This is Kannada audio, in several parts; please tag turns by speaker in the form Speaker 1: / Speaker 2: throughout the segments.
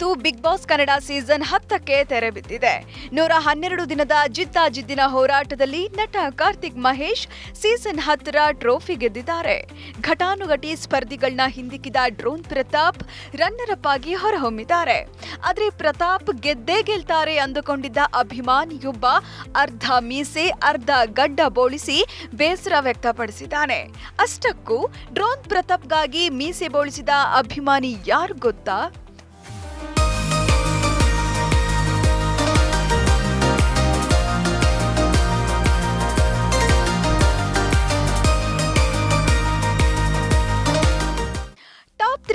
Speaker 1: ಬಿಗ್ ಬಾಸ್ ಕನ್ನಡ ಸೀಸನ್ ಹತ್ತಕ್ಕೆ ತೆರೆ ಬಿದ್ದಿದೆ. ನೂರ ಹನ್ನೆರಡು ದಿನದ ಜಿದ್ದಾಜಿದ್ದಿನ ಹೋರಾಟದಲ್ಲಿ ನಟ ಕಾರ್ತಿಕ್ ಮಹೇಶ್ ಸೀಸನ್ ಹತ್ತರ ಟ್ರೋಫಿ ಗೆದ್ದಿದ್ದಾರೆ. ಘಟಾನುಘಟಿ ಸ್ಪರ್ಧಿಗಳನ್ನ ಹಿಂದಿಕ್ಕಿದ ಡ್ರೋನ್ ಪ್ರತಾಪ್ ರನ್ನರ್ ಅಪ್ ಆಗಿ ಹೊರಹೊಮ್ಮಿದ್ದಾರೆ. ಆದರೆ ಪ್ರತಾಪ್ ಗೆದ್ದೇ ಗೆಲ್ತಾರೆ ಅಂದುಕೊಂಡಿದ್ದ ಅಭಿಮಾನಿಯೊಬ್ಬ ಅರ್ಧ ಮೀಸೆ, ಅರ್ಧ ಗಡ್ಡ ಬೋಳಿಸಿ ಬೇಸರ ವ್ಯಕ್ತಪಡಿಸಿದ್ದಾನೆ. ಅಷ್ಟಕ್ಕೂ ಡ್ರೋನ್ ಪ್ರತಾಪ್ಗಾಗಿ ಮೀಸೆ ಬೋಳಿಸಿದ ಅಭಿಮಾನಿ ಯಾರು ಗೊತ್ತಾ?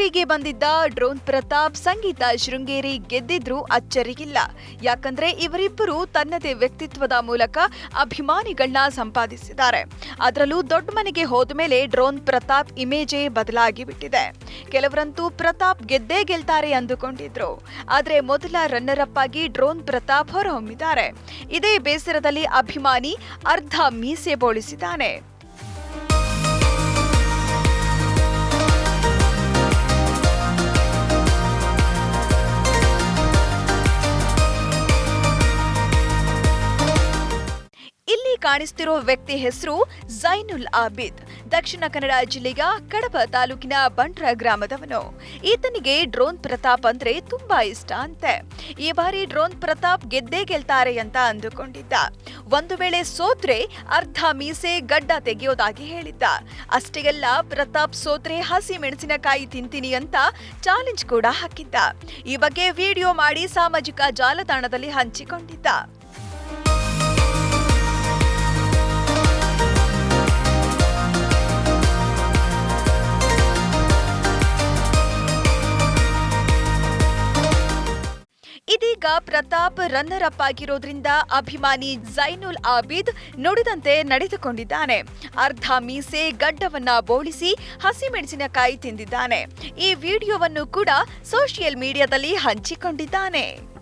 Speaker 1: ಟಾಪ್ ಬಂದಿದ್ದ ಡ್ರೋನ್ ಪ್ರತಾಪ್ ಸಂಗೀತ ಶೃಂಗೇರಿ ಗೆದ್ದಿದ್ರೂ ಅಚ್ಚರಿಗಿಲ್ಲ ಯಾಕಂದ್ರೆ ಇವರಿಬ್ಬರು ತನ್ನದೇ ವ್ಯಕ್ತಿತ್ವದ ಮೂಲಕ ಅಭಿಮಾನಿಗಳನ್ನ ಸಂಪಾದಿಸಿದ್ದಾರೆ. ಅದರಲ್ಲೂ ದೊಡ್ಡ ಮನೆಗೆ ಹೋದ ಮೇಲೆ ಡ್ರೋನ್ ಪ್ರತಾಪ್ ಇಮೇಜೇ ಬದಲಾಗಿ ಬಿಟ್ಟಿದೆ ಕೆಲವರಂತೂ ಪ್ರತಾಪ್ ಗೆದ್ದೇ ಗೆಲ್ತಾರೆ ಅಂದುಕೊಂಡಿದ್ರು. ಆದ್ರೆ ಮೊದಲ ರನ್ನರ್ ಅಪ್ ಆಗಿ ಡ್ರೋನ್ ಪ್ರತಾಪ್ ಹೊರಹೊಮ್ಮಿದ್ದಾರೆ. ಇದೇ ಬೇಸರದಲ್ಲಿ ಅಭಿಮಾನಿ ಅರ್ಧ ಮೀಸೆ ಬೋಳಿಸಿದ್ದಾನೆ. ಕಾಣಿಸ್ತಿರೋ ವ್ಯಕ್ತಿ ಹೆಸರು ಜೈನುಲ್ ಆಬಿದ್. ದಕ್ಷಿಣ ಕನ್ನಡ ಜಿಲ್ಲೆಯ ಕಡಬ ತಾಲೂಕಿನ ಬಂಟ್ರ ಗ್ರಾಮದವನು. ಈತನಿಗೆ ಡ್ರೋನ್ ಪ್ರತಾಪ್ ಅಂದ್ರೆ ತುಂಬಾ ಇಷ್ಟ ಅಂತೆ. ಈ ಬಾರಿ ಡ್ರೋನ್ ಪ್ರತಾಪ್ ಗೆದ್ದೇ ಗೆಲ್ತಾರೆ ಅಂತ ಅಂದುಕೊಂಡಿದ್ದ. ಒಂದು ವೇಳೆ ಸೋತ್ರೆ ಅರ್ಧ ಮೀಸೆ ಗಡ್ಡ ತೆಗೆಯೋದಾಗಿ ಹೇಳಿದ್ದ. ಅಷ್ಟೆಲ್ಲ ಪ್ರತಾಪ್ ಸೋತ್ರೆ ಹಸಿ ಮೆಣಸಿನಕಾಯಿ ತಿಂತೀನಿ ಅಂತ ಚಾಲೆಂಜ್ ಕೂಡ ಹಾಕಿದ್ದ. ಈ ಬಗ್ಗೆ ವಿಡಿಯೋ ಮಾಡಿ ಸಾಮಾಜಿಕ ಜಾಲತಾಣದಲ್ಲಿ ಹಂಚಿಕೊಂಡಿದ್ದ. ಪ್ರತಾಪ್ ರನ್ನರ್ ಅಪ್ ಆಗಿರೋದ್ರಿಂದ ಅಭಿಮಾನಿ ಜೈನುಲ್ ಆಬಿದ್ ನುಡಿದಂತೆ ನಡೆದುಕೊಂಡಿದ್ದಾನೆ. ಅರ್ಧ ಮೀಸೆ ಗಡ್ಡವನ್ನ ಬೋಳಿಸಿ ಹಸಿಮೆಣಸಿನಕಾಯಿ ತಿಂದಿದ್ದಾನೆ. ಈ ವಿಡಿಯೋವನ್ನು ಕೂಡ ಸೋಷಿಯಲ್ ಮೀಡಿಯಾದಲ್ಲಿ ಹಂಚಿಕೊಂಡಿದ್ದಾನೆ.